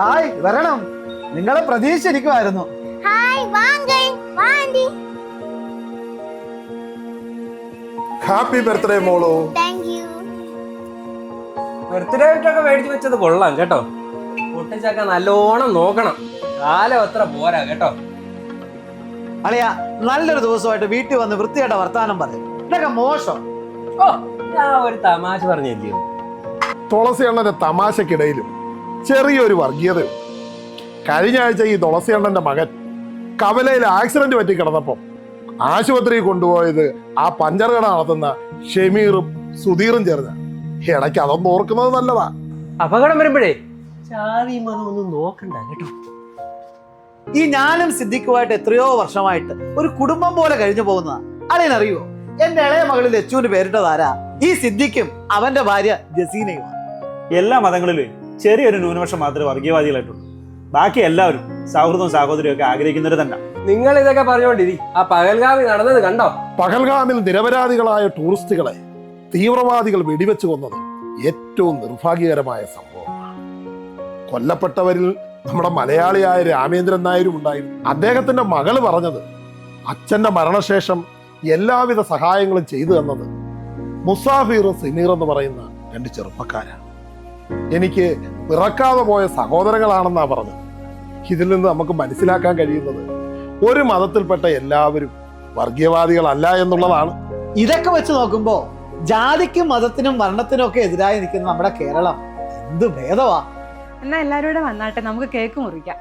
Hi വരണം. നിങ്ങളെ പ്രതീക്ഷിച്ചിരിക്കുമായിരുന്നു ഹായ് വാണ്ടി. ഹാപ്പി ബർത്ത്ഡേ മോളോ. ബർത്ത്ഡേ ആയിട്ടൊക്കെ മേടിച്ചു വെച്ചത് കൊള്ളാം കേട്ടോ. പൊട്ടിച്ചൊക്കെ നല്ലോണം നോക്കണം. കാലം അത്ര പോരാ കേട്ടോ. അളിയ നല്ലൊരു ദിവസമായിട്ട് വീട്ടിൽ വന്ന് വൃത്തിയായിട്ട് വർത്താനം പറയും. ഇതൊക്കെ മോശം. ഓ ഞാൻ ഒരു തമാശ പറഞ്ഞില്ലയോ? തുളസി അണ്ണന്റെ തമാശക്കിടയിലും ചെറിയൊരു വർഗീയതയുണ്ട് കഴിഞ്ഞ ആഴ്ച ഈ തുളസിയണ്ണന്റെ മകൻ കവലയിൽ ആക്സിഡന്റ് പറ്റി കിടന്നപ്പോൾ ആശുപത്രിയിൽ കൊണ്ടുപോയത് ആ പഞ്ചർ കട നടത്തുന്ന ഷെമീറും സുധീറും ചേർന്ന. ഇടയ്ക്ക് അതൊന്നും ഓർക്കുന്നത് നല്ലതാ. അപകടം വരുമ്പോഴേ? ജാതി മതമൊന്നും നോക്കണ്ട കേട്ടോ. ഈ ഞാനും സിദ്ധിക്കുമായിട്ട് എത്രയോ വർഷമായിട്ട് ഒരു കുടുംബം പോലെ കഴിഞ്ഞു പോകുന്നതാ. അറിയോ എന്റെ ഇളയ മകളിൽ ലച്ചുവിന് പേരിട്ടതാരാ ഈ സിദ്ദിഖും അവന്റെ ഭാര്യ ജസീനയുമാണ്. എല്ലാ മതങ്ങളിലും ചെറിയൊരു ന്യൂനപക്ഷം മാത്രമേ വർഗീയവാദികളായിട്ടുള്ളൂ. ബാക്കി എല്ലാവരും സൗഹൃദവും സഹോദരിയും ഒക്കെ ആഗ്രഹിക്കുന്നവർ തന്നെ. നിങ്ങൾ ഇതൊക്കെ പറഞ്ഞോണ്ടിരി ആ പകൽഗാമി നടന്നത് കണ്ടോ? പകൽഗാമിൽ നിരപരാധികളായ ടൂറിസ്റ്റുകളെ തീവ്രവാദികൾ വെടിവെച്ച് കൊന്നത് ഏറ്റവും നിർഭാഗ്യകരമായ സംഭവമാണ്. കൊല്ലപ്പെട്ടവരിൽ നമ്മുടെ മലയാളിയായ രാമേന്ദ്രൻ നായരും ഉണ്ടായിരുന്നു. അദ്ദേഹത്തിന്റെ മകൾ പറഞ്ഞത് അച്ഛന്റെ മരണശേഷം എല്ലാവിധ സഹായങ്ങളും ചെയ്തു തന്നത് മുസാഫിറും സിനീർ എന്ന് പറയുന്ന രണ്ട് ചെറുപ്പക്കാരാണ്. എനിക്ക് പിറക്കാതെ പോയ സഹോദരങ്ങളാണെന്നാ പറഞ്ഞത്. ഇതിൽ നിന്ന് നമുക്ക് മനസ്സിലാക്കാൻ കഴിയുന്നത് ഒരു മതത്തിൽപ്പെട്ട എല്ലാവരും വർഗീയവാദികളല്ല എന്നുള്ളതാണ്. ഇതൊക്കെ വെച്ച് നോക്കുമ്പോ ജാതിക്കും മതത്തിനും വർണത്തിനും ഒക്കെ എതിരായി നിൽക്കുന്ന നമ്മുടെ കേരളം എന്ത് ഭേദമാ എന്നാ എല്ലാവരും കൂടെ വന്നാട്ടെ നമുക്ക് കേക്ക് മുറിക്കാം.